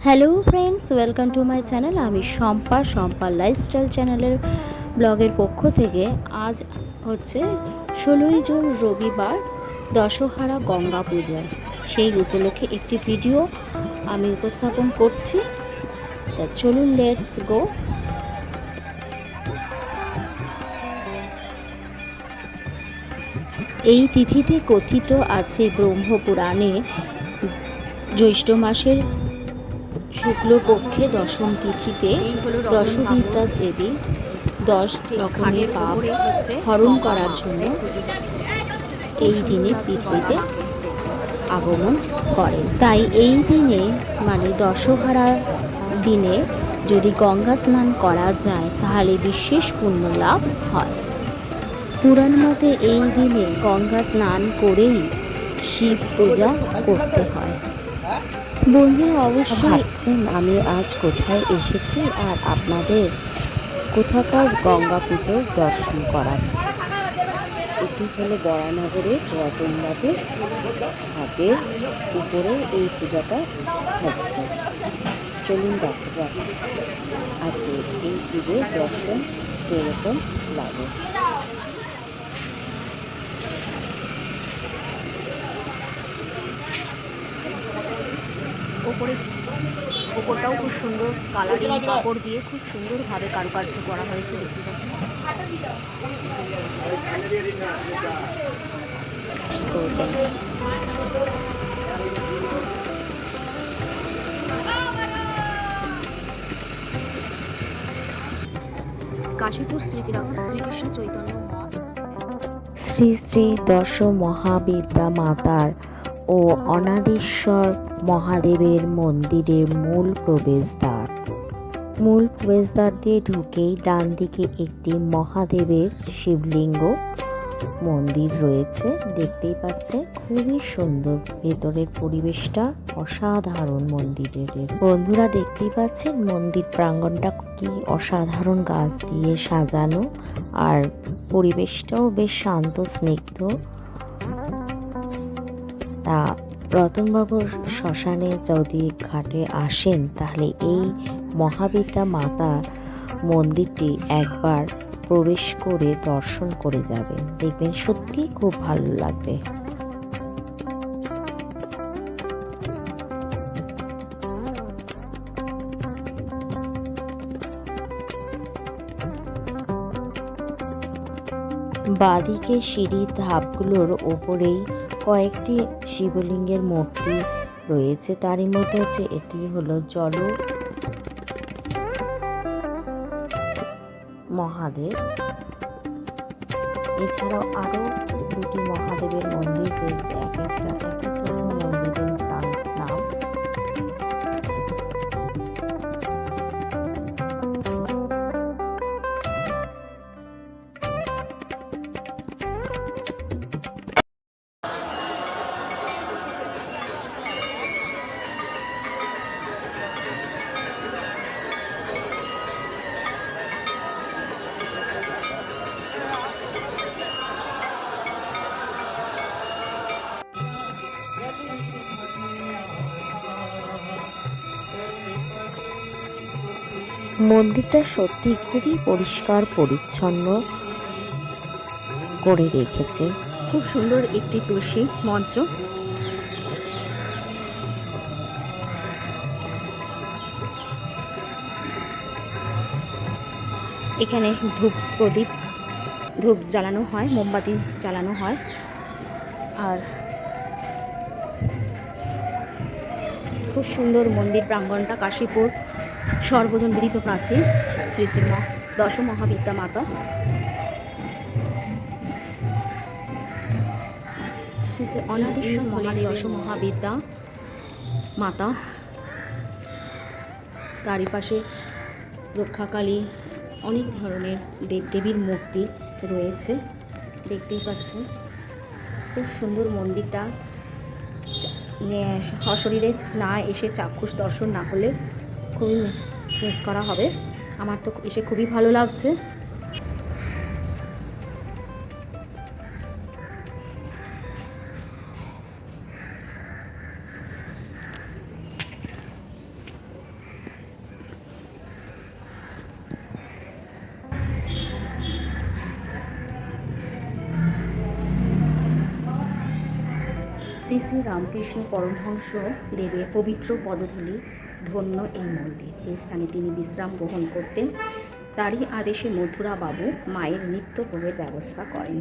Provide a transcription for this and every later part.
Hello friends welcome to my channel আমি Shampa Shampa lifestyle চ্যানেলের ব্লগের পক্ষ থেকে আজ হচ্ছে ষোলোই জুন রবিবার দশহারা গঙ্গা পূজা সেই উপলক্ষে একটি ভিডিও আমি উপস্থাপন করছি। চলুন লেটস গো এই তিথিতে কথিত আছে ব্রহ্মপুরাণে জ্যৈষ্ঠ মাসের শুক্লপক্ষে দশম তিথিতে দশবিদ্যা দেবী দশ রকমের পাপ হরণ করার জন্য এই দিনে পৃথিবীতে আগমন করেন। তাই এই দিনে মানে দশহারা দিনে যদি গঙ্গা স্নান করা যায় তাহলে বিশেষ পুণ্য লাভ হয়। পুরাণ মতে এই দিনে গঙ্গা স্নান করেই শিব পূজা করতে হয়। বন্ধুরা, অবশ্যই ভাবছেন আমি আজ কোথায় এসেছি আর আপনাদের কোথাকার গঙ্গা পুজোর দর্শন করাচ্ছি? এটি হলো বরানগরের রতনবাবু ঘাটের উপরে এই পূজাটা হচ্ছে। চলুন দেখা যাক। আজকে এই পুজোর দর্শন কীরকম লাগে? ওপরে ওপরটাও খুব সুন্দর কালারিং কাপড় দিয়ে খুব সুন্দরভাবে কারুকার্য করা হয়েছে, দেখতে পাচ্ছি কাশীপুর শ্রীকৃষ্ণ চৈতন্য শ্রী শ্রী দশ মহাবিদ্যা মাতার ও অনাদেশ্বর মহাদেবের মন্দিরের মূল প্রবেশদ্বার। মূল প্রবেশদ্বার দিয়ে ঢুকেই ডান দিকে একটি মহাদেবের শিবলিঙ্গ মন্দির রয়েছে। দেখতেই পাচ্ছে খুবই সুন্দর। ভেতরের পরিবেশটা অসাধারণ মন্দিরের। বন্ধুরা, দেখতেই পাচ্ছেন, মন্দির প্রাঙ্গণটা কি অসাধারণ গাছ দিয়ে সাজানো। আর পরিবেশটাও বেশ শান্ত, স্নিগ্ধ। তা রতনবাবুর শ্মশানে যদি ঘাটে আসেন, তাহলে এই মহাবিদ্যা মাতা মন্দিরটি একবার প্রবেশ করে দর্শন করে যাবেন। দেখবেন সত্যি খুব ভালো লাগবে। বাদিকে সিঁড়ির ধাপগুলোর ওপরেই কয়েকটি শিবলিঙ্গের মূর্তি রয়েছে। তারই মধ্যে হচ্ছে এটি হলো জল মহাদেব। এছাড়াও আরও দুটি মহাদেবের মন্দির রয়েছে। এক একটা এক এক মন্দিরটা সত্যি খুবই পরিষ্কার, পরিচ্ছন্ন করে রেখেছে। খুব সুন্দর একটি তুলসী মঞ্চ। এখানে ধূপ প্রদীপ, ধূপ জ্বালানো হয়, মোমবাতি জ্বালানো হয়। আর খুব সুন্দর মন্দির প্রাঙ্গণটা কাশীপুর। সর্বজন বিদিত প্রাচীন শ্রী শ্রী দশ মহাবিদ্যা মাতা। শ্রী শ্রী অনাদেশ্বর মহাদেব দশ মহাবিদ্যা মাতা। তারই পাশে রক্ষাকালী অনেক ধরনের দেবদেবীর মূর্তি রয়েছে দেখতেই পাচ্ছেন। খুব সুন্দর মন্দিরটা। সশরীরে না এসে চাক্ষুষ দর্শন না করলে খুবই মিস করা হবে। আমার তো এসে খুবই ভালো লাগছে। শ্রী শ্রী রামকৃষ্ণ পরমহংস দেবের পবিত্র পদধূলি ধন্য এই মন্দির। এই স্থানে তিনি বিশ্রাম গ্রহণ করতেন। তারই আদেশে মথুরা বাবু মায়ের নিত্য ভোগের ব্যবস্থা করেন।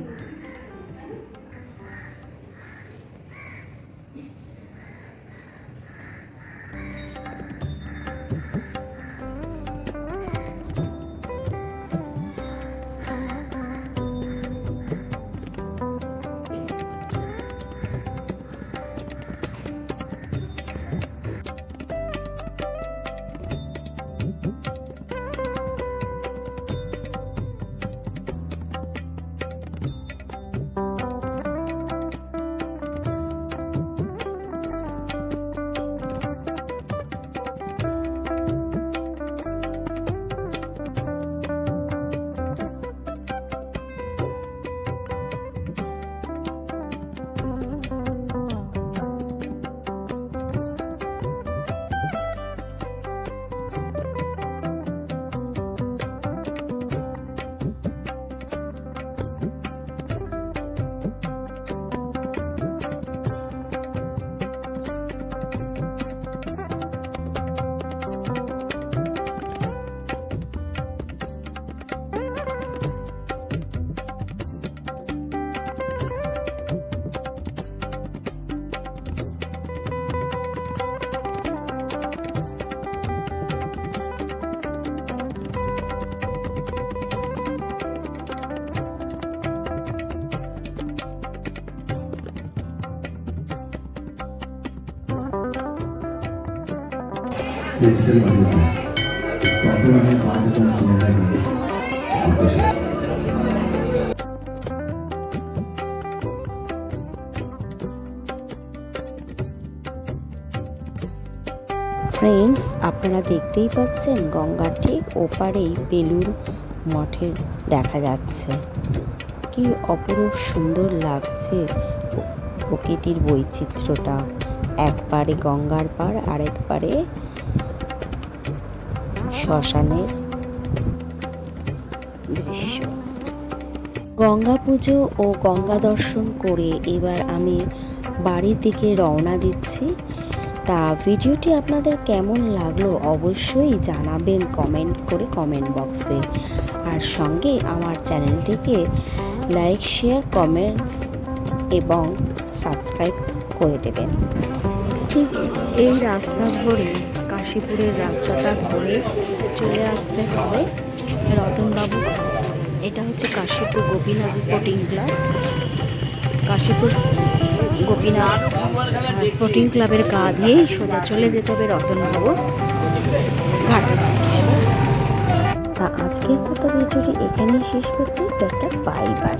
কিন্তু ফ্রেন্ডস আপনারা দেখতেই পাচ্ছেন গঙ্গার ঠিক ওপারেই বেলুর মঠের দেখা যাচ্ছে। কি অপরূপ সুন্দর লাগছে প্রকৃতির বৈচিত্র্যটা। একবারে গঙ্গার পার আরেক পারে শ্মশানের দৃশ্য। গঙ্গা পুজো ও গঙ্গা দর্শন করে এবার আমি বাড়ির দিকে রওনা দিচ্ছি। তা ভিডিওটি আপনাদের কেমন লাগল অবশ্যই জানাবেন কমেন্ট করে কমেন্ট বক্সে। আর সঙ্গে আমার চ্যানেলটিকে লাইক, শেয়ার, কমেন্টস এবং সাবস্ক্রাইব করে দেবেন। ঠিক এই রাস্তা ধরে কাশীপুরের রাস্তাটা ধরে চলে আসতে হবে। রতনবাবু, এটা হচ্ছে Kashipur Gopinath sporting club. Kashipur Gopinath sporting ক্লাবের গা দিয়েই সোজা চলে যেতে হবে রতনবাবু তা আজকের মতো ভিডিওটি এখানেই শেষ করছি। Ta-ta, bye bye.